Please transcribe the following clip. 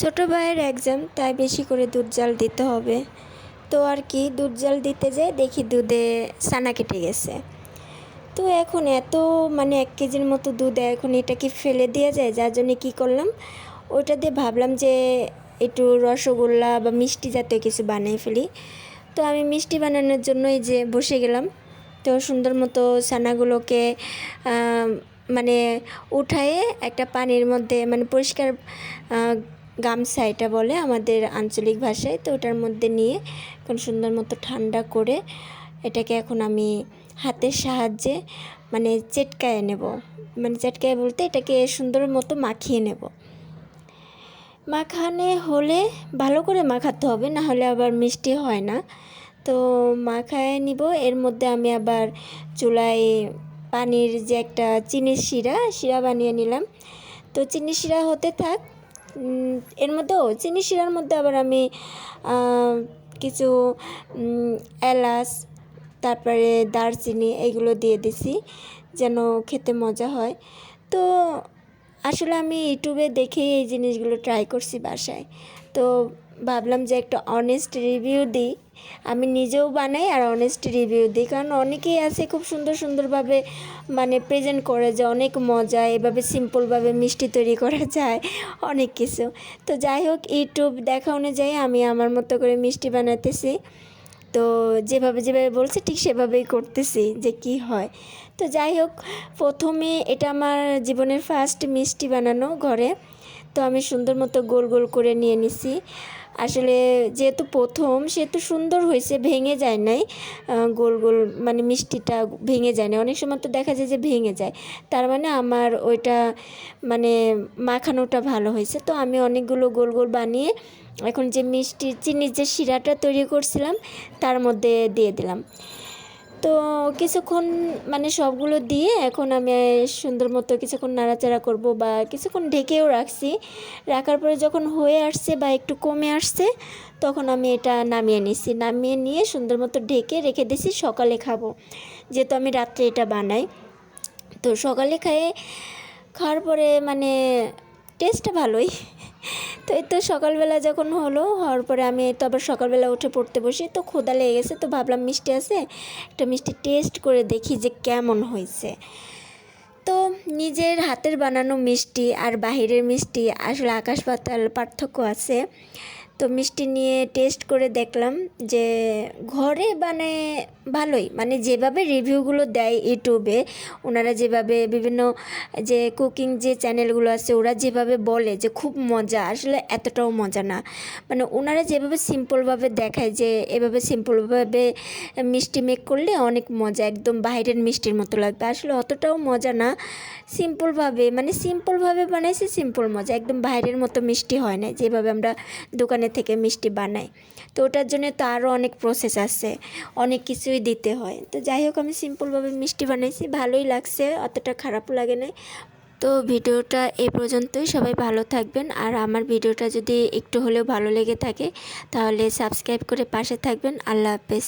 ছোটো ভাইয়ের এক্সাম তাই বেশি করে দুধ জাল দিতে হবে। তো আর কি, দুধ জাল দিতে যেয়ে দেখি দুধে সানা কেটে গেছে। তো এখন এত মানে এক কেজির মতো দুধ এখন এটা কি ফেলে দেওয়া যায়, যার জন্য কী করলাম, ওইটা দিয়ে ভাবলাম যে একটু রসগোল্লা বা মিষ্টি জাতীয় কিছু বানিয়ে ফেলি। তো আমি মিষ্টি বানানোর জন্যই যে বসে গেলাম, তো সুন্দর মতো ছানাগুলোকে মানে উঠায়ে একটা পানির মধ্যে মানে পরিষ্কার গামছা এটা বলে আমাদের আঞ্চলিক ভাষায়। তো ওটার মধ্যে নিয়ে এখন সুন্দর মতো ঠান্ডা করে এটাকে এখন আমি হাতের সাহায্যে মানে চেটকায় নেব। মানে চেটকায় বলতে এটাকে সুন্দর মতো মাখিয়ে নেব। মাখানে হলে ভালো করে মাখাতে হবে, না হলে আবার মিষ্টি হয় না। তো মাখায় নিব, এর মধ্যে আমি আবার চুলায় পানির যে একটা চিনির শিরা শিরা বানিয়ে নিলাম। তো চিনি শিরা হতে থাক এর মধ্যেও চিনি শিরার মধ্যে আবার আমি কিছু এলাচ, তারপরে দারচিনি এগুলো দিয়ে দিছি যেন খেতে মজা হয়। তো আসলে আমি ইউটিউবে দেখেই এই জিনিসগুলো ট্রাই করছি বাসায়। তো ভাবলাম যে একটা অনেস্ট রিভিউ দিই। আমি নিজেও বানাই আর অনেস্ট রিভিউ দিই। কারণ অনেকেই আছে খুব সুন্দর সুন্দরভাবে মানে প্রেজেন্ট করে যে অনেক মজা, এভাবে সিম্পলভাবে মিষ্টি তৈরি করা যায়, অনেক কিছু। তো যাই হোক, ইউটিউব দেখা অনুযায়ী আমি আমার মতো করে মিষ্টি বানাতেছি। তো যেভাবে যেভাবে বলছে, ঠিক সেভাবেই করতেছি যে কি হয়। তো যাই হোক, প্রথমে এটা আমার জীবনের ফার্স্ট মিষ্টি বানানো ঘরে। তো আমি সুন্দর মতো গোল গোল করে নিয়ে নিছি। আসলে যেহেতু প্রথম, সেহেতু সুন্দর হয়েছে, ভেঙে যায় নাই। গোল গোল মানে মিষ্টিটা ভেঙে যায় না অনেক সময় তো দেখা যায় যে ভেঙে যায়। তার মানে আমার ওইটা মানে মাখানোটা ভালো হয়েছে। তো আমি অনেকগুলো গোল গোল বানিয়ে এখন যে মিষ্টি চিনির যে শিরাটা তৈরি করছিলাম, তার মধ্যে দিয়ে দিলাম। তো কিছুক্ষণ মানে সবগুলো দিয়ে এখন আমি সুন্দর মতো কিছুক্ষণ নাড়াচাড়া করব বা কিছুক্ষণ ঢেকেও রাখছি। রাখার পরে যখন হয়ে আসছে বা একটু কমে আসছে, তখন আমি এটা নামিয়ে নিছি। নামিয়ে নিয়ে সুন্দর মতো ঢেকে রেখে দিছি, সকালে খাব। যেহেতু আমি রাত্রে এটা বানাই। তো সকালে খায়ে, খাওয়ার পরে মানে টেস্টটা ভালোই। তো এই তো সকালবেলা যখন হলো, হওয়ার পরে আমি তো আবার সকালবেলা উঠে পড়তে বসি, তো খোদা লেগে গেছে, তো ভাবলাম মিষ্টি আছে, একটা মিষ্টি টেস্ট করে দেখি যে কেমন হয়েছে। তো নিজের হাতের বানানো মিষ্টি আর বাহিরের মিষ্টি, আসলে আকাশ পাতাল পার্থক্য আছে। তো মিষ্টি নিয়ে টেস্ট করে দেখলাম যে ঘরে মানে ভালোই। মানে যেভাবে রিভিউগুলো দেয় ইউটিউবে, ওনারা যেভাবে বিভিন্ন যে কুকিং যে চ্যানেলগুলো আছে, ওরা যেভাবে বলে যে খুব মজা, আসলে এতটাও মজা না। মানে ওনারা যেভাবে সিম্পলভাবে দেখায় যে এভাবে সিম্পলভাবে মিষ্টি মেক করলে অনেক মজা, একদম বাইরের মিষ্টির মতো লাগবে। আসলে অতটাও মজা না সিম্পলভাবে মানে সিম্পলভাবে বানাইছে সিম্পল মজা, একদম বাইরের মতো মিষ্টি হয় না যেভাবে আমরা দোকানে থেকে মিষ্টি বানায়। তো ওটার জন্য তো আরও অনেক প্রসেস আছে, অনেক কিছুই দিতে হয়। তো যাই হোক, আমি সিম্পলভাবে মিষ্টি বানাইছি, ভালোই লাগছে, অতটা খারাপ লাগে না তো ভিডিওটা এ পর্যন্তই, সবাই ভালো থাকবেন। আর আমার ভিডিওটা যদি একটু হলেও ভালো লেগে থাকে, তাহলে সাবস্ক্রাইব করে পাশে থাকবেন। আল্লাহ হাফেজ।